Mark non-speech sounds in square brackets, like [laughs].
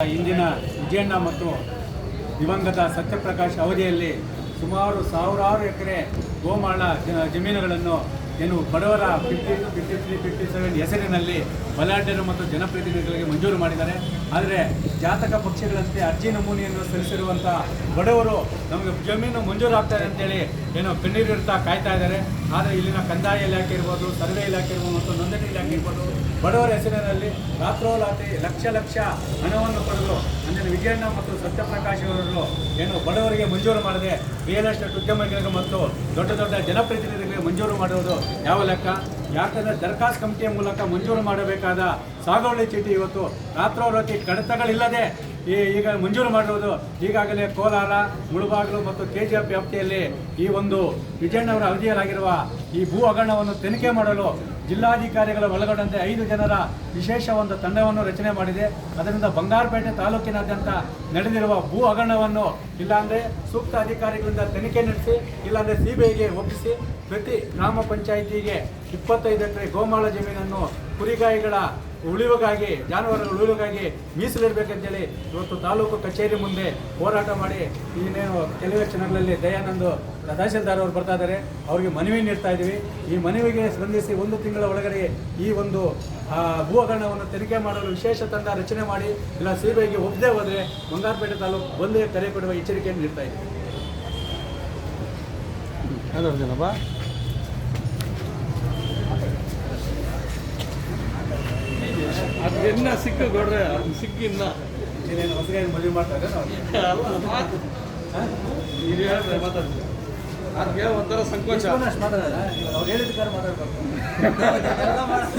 ಇಂದಿನ ವಿಜಯಣ್ಣ ಮತ್ತು ದಿವಂಗತ ಸತ್ಯಪ್ರಕಾಶ್ ಅವಧಿಯಲ್ಲಿ ಸುಮಾರು ಸಾವಿರಾರು ಎಕರೆ ಗೋಮಾಳ ಜಮೀನುಗಳನ್ನು ಏನು ಬಡವರ fifty fifty three fifty seven ಹೆಸರಿನಲ್ಲಿ ಬಲಾಢ್ಯರು ಮತ್ತು ಜನಪ್ರತಿನಿಧಿಗಳಿಗೆ ಮಂಜೂರು ಮಾಡಿದ್ದಾರೆ. ಆದರೆ ಜಾತಕ ಪಕ್ಷಗಳಂತೆ ಅರ್ಜಿ ನಮೂನೆಯನ್ನು ಸಲ್ಲಿಸಿರುವಂಥ ಬಡವರು ನಮಗೆ ಜಮೀನು ಮಂಜೂರು ಆಗ್ತಾರೆ ಅಂತೇಳಿ ಏನೋ ಕಣ್ಣೀರಿರ್ತಾ ಕಾಯ್ತಾ ಇದ್ದಾರೆ. ಆದರೆ ಇಲ್ಲಿನ ಕಂದಾಯ ಇಲಾಖೆ ಇರ್ಬೋದು, ಸರ್ವೆ ಇಲಾಖೆ ಇರ್ಬೋದು ಮತ್ತು ನೋಂದಣಿ ಇಲಾಖೆ ಇರ್ಬೋದು, ಬಡವರ ಹೆಸರಿನಲ್ಲಿ ರಾತ್ರೋಲಾತಿ ಲಕ್ಷ ಲಕ್ಷ ಹಣವನ್ನು ಪಡೆದು ಅಂದರೆ ವಿಜಯಣ್ಣ ಮತ್ತು ಸತ್ಯಪ್ರಕಾಶ್ ಅವರು ಏನು ಬಡವರಿಗೆ ಮಂಜೂರು ಮಾಡದೆ. ರಿಯಲ್ ಎಸ್ಟೇಟ್ ಉದ್ಯಮಿಗಳಿಗೆ ಮತ್ತು ದೊಡ್ಡ ದೊಡ್ಡ ಜನಪ್ರತಿನಿಧಿಗಳಿಗೆ ಮಂಜೂರು ಮಾಡುವುದು ಯಾವ ಲೆಕ್ಕ? ಯಾಕಂದರೆ ದರ್ಖಾಸ್ ಕಮಿಟಿಯ ಮೂಲಕ ಮಂಜೂರು ಮಾಡಬೇಕಾದ ಸಾಗುವಳಿ ಚೀಟಿ ಇವತ್ತು ರಾತ್ರೋರಾತ್ರಿ ಕಡತಗಳಿಲ್ಲದೆ ಈ ಈಗ ಮಂಜೂರು ಮಾಡಿರುವುದು ಈಗಾಗಲೇ ಕೋಲಾರ, ಮುಳುಬಾಗಿಲು ಮತ್ತು ಕೆ ಜಿ ಎಫ್ ವ್ಯಾಪ್ತಿಯಲ್ಲಿ ಈ ಒಂದು ವಿಜಯಣ್ಣವರ ಅವಧಿಯಲ್ಲಾಗಿರುವ ಈ ಭೂ ಹಗರಣವನ್ನು ತನಿಖೆ ಮಾಡಲು ಜಿಲ್ಲಾಧಿಕಾರಿಗಳ ಒಳಗೊಂಡಂತೆ ಐದು ಜನರ ವಿಶೇಷ ಒಂದು ತಂಡವನ್ನು ರಚನೆ ಮಾಡಿದೆ. ಅದರಿಂದ ಬಂಗಾರಪೇಟೆ ತಾಲೂಕಿನಾದ್ಯಂತ ನಡೆದಿರುವ ಭೂ ಹಗರಣವನ್ನು ಇಲ್ಲಾಂದರೆ ಸೂಕ್ತ ಅಧಿಕಾರಿಗಳಿಂದ ತನಿಖೆ ನಡೆಸಿ, ಇಲ್ಲಾಂದರೆ ಸಿ ಐಗೆ ಒಪ್ಪಿಸಿ, ಪ್ರತಿ ಗ್ರಾಮ ಪಂಚಾಯಿತಿಗೆ ಇಪ್ಪತ್ತೈದು ಎಕರೆ ಗೋಮಾಳ ಜಮೀನನ್ನು ಕುರಿಗಾಯಿಗಳ ಉಳಿವಿಗಾಗಿ, ಜಾನುವಾರುಗಳು ಉಳಿವಿಗಾಗಿ ಮೀಸಲಿಡಬೇಕಂತೇಳಿ ಇವತ್ತು ತಾಲೂಕು ಕಚೇರಿ ಮುಂದೆ ಹೋರಾಟ ಮಾಡಿ ಇನ್ನೇನು ಕೆಲವೇ ಕ್ಷಣಗಳಲ್ಲಿ ದಯಾನಂದ ತಹಸೀಲ್ದಾರ್ ಅವರು ಬರ್ತಾ ಇದ್ದಾರೆ. ಅವರಿಗೆ ಮನವಿ ನೀಡ್ತಾ ಇದ್ದೀವಿ. ಈ ಮನವಿಗೆ ಸ್ಪಂದಿಸಿ ಒಂದು ತಿಂಗಳ ಒಳಗಡೆ ಈ ಒಂದು ಭೂ ಹಗರಣವನ್ನು ತನಿಖೆ ಮಾಡಲು ವಿಶೇಷ ತಂಡ ರಚನೆ ಮಾಡಿ, ಇಲ್ಲ ಸಿ ಬಿ ಐಗೆ ಒಪ್ಪದೆ ಹೋದರೆ ಬಂಗಾರಪೇಟೆ ತಾಲೂಕು ಬಂದೇ ಕರೆ ಕೊಡುವ ಎಚ್ಚರಿಕೆಯನ್ನು ನೀಡ್ತಾ ಇದ್ದೀವಿ. ಏನಪ್ಪ ಇನ್ನ ಸಿಕ್ಕ ಕೊಡ್ರೆ ಅದು ಸಿಕ್ಕಿನ್ನ ಇನ್ನೇನು ಹೊಸಗೇನು ಮದುವೆ ಮಾಡ್ತಾರೆ ಹೇಳಿದ್ರೆ ಮಾತಾಡ್ತೀವಿ ಅದಕ್ಕೆ ಒಂಥರ ಸಂಕೋಚ. ಮಾತಾಡೋಣ ಅವ್ರು ಹೇಳಿದ ಮಾತಾಡ್ಬೇಕು. [laughs]